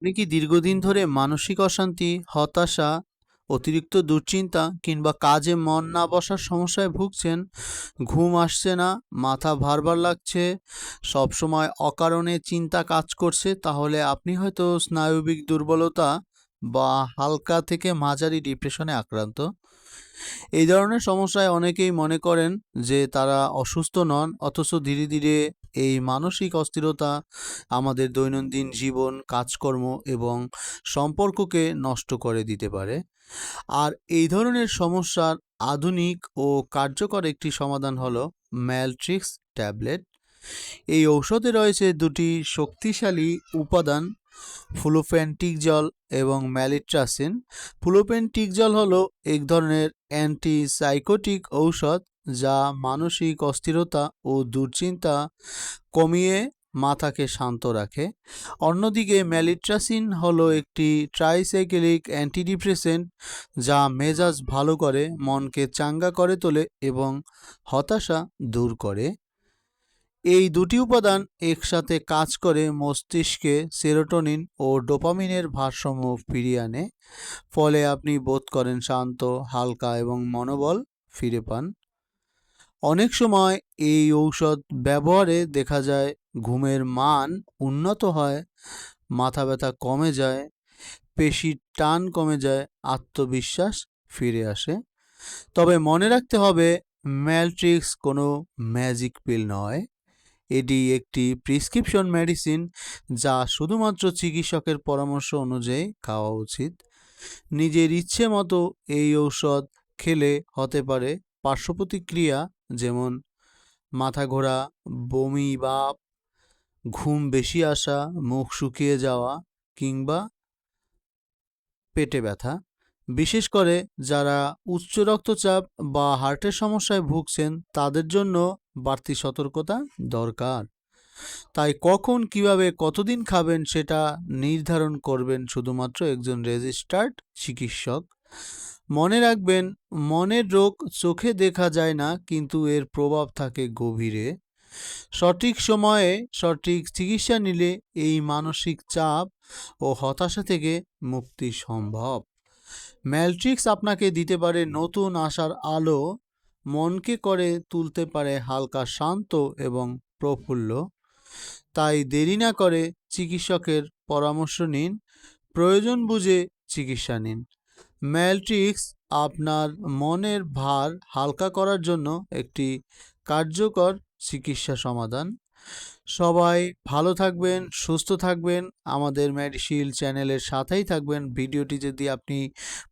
আপনি কি দীর্ঘদিন ধরে মানসিক অশান্তি, হতাশা, অতিরিক্ত দুশ্চিন্তা কিংবা কাজে মন না বসার সমস্যায় ভুগছেন? ঘুম আসছে না, মাথা ভারবার লাগছে, সবসময় অকারণে চিন্তা কাজ করছে? তাহলে আপনি হয়তো স্নায়ুবিক দুর্বলতা বা হালকা থেকে মাঝারি ডিপ্রেশনে আক্রান্ত। এই ধরনের সমস্যায় অনেকেই মনে করেন যে তারা অসুস্থ নন, অথচ ধীরে ধীরে এই মানসিক অস্থিরতা আমাদের দৈনন্দিন জীবন, কাজকর্ম এবং সম্পর্ককে নষ্ট করে দিতে পারে। আর এই ধরনের সমস্যার আধুনিক ও কার্যকর একটি সমাধান হলো ম্যালট্রিক্স ট্যাবলেট। এই ঔষধে রয়েছে দুটি শক্তিশালী উপাদান ফ্লুপেন্টিকজল এবং ম্যালিট্রাসিন। ফ্লুপেন্টিকজল হলো এক ধরনের অ্যান্টিসাইকোটিক ঔষধ যা মানসিক অস্থিরতা ও দুশ্চিন্তা কমিয়ে মাথাকে শান্ত রাখে। অন্যদিকে ম্যালিট্রাসিন হলো একটি ট্রাইসাইক্লিক অ্যান্টিডিপ্রেসেন্ট যা মেজাজ ভালো করে, মনকে চাঙ্গা করে তোলে এবং হতাশা দূর করে। এই দুটি উপাদান একসাথে কাজ করে মস্তিষ্কে সেরোটোনিন ও ডোপামিনের ভারসাম্য ফিরিয়ে আনে। ফলে আপনি বোধ করেন শান্ত, হালকা এবং মনোবল ফিরে পান। অনেক সময় এই ঔষধ ব্যবহারে দেখা যায় ঘুমের মান উন্নত হয়, মাথা ব্যথা কমে যায়, পেশির টান কমে যায়, আত্মবিশ্বাস ফিরে আসে। তবে মনে রাখতে হবে ম্যালট্রিক্স কোনো ম্যাজিক পিল নয়। এটি একটি প্রেসক্রিপশন মেডিসিন যা শুধুমাত্র চিকিৎসকের পরামর্শ অনুযায়ী খাওয়া উচিত। নিজের ইচ্ছে মতো এই ঔষধ খেলে হতে পারে পার্শ্বপ্রতিক্রিয়া যেমন মাথা ঘোরা, বমি ভাব, ঘুম বেশি আসা, মুখ শুকিয়ে যাওয়া কিংবা পেটে ব্যথা। বিশেষ করে যারা উচ্চ রক্তচাপ বা হার্টের সমস্যায় ভুগছেন তাদের জন্য বাড়তি সতর্কতা দরকার। তাই কখন, কীভাবে, কতদিন খাবেন সেটা নির্ধারণ করবেন শুধুমাত্র একজন রেজিস্টার্ড চিকিৎসক। মনে রাখবেন মনের রোগ চোখে দেখা যায় না কিন্তু এর প্রভাব থাকে গভীরে। সঠিক সময়ে সঠিক চিকিৎসা নিলে এই মানসিক চাপ ও হতাশা থেকে মুক্তি সম্ভব। ম্যালট্রিক্স আপনাকে দিতে পারে নতুন আশার আলো, মনকে করে তুলতে পারে হালকা শান্ত এবং প্রফুল্ল। তাই দেরি না করে চিকিৎসকের পরামর্শ নিন, প্রয়োজন বুঝে চিকিৎসা নিন। ম্যালট্রিক্স আপনার মনের ভার হালকা করার জন্য একটি কার্যকর চিকিৎসা সমাধান। সবাই ভালো থাকবেন, সুস্থ থাকবেন, আমাদের মেডিশিল চ্যানেলের সাথেই থাকবেন। ভিডিওটি যদি আপনি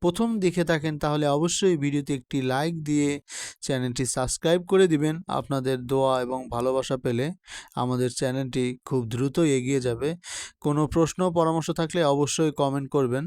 প্রথম দেখে থাকেন তাহলে অবশ্যই ভিডিওতে একটি লাইক দিয়ে চ্যানেলটি সাবস্ক্রাইব করে দিবেন। আপনাদের দোয়া এবং ভালোবাসা পেলে আমাদের চ্যানেলটি খুব দ্রুত এগিয়ে যাবে। কোনো প্রশ্ন পরামর্শ থাকলে অবশ্যই কমেন্ট করবেন।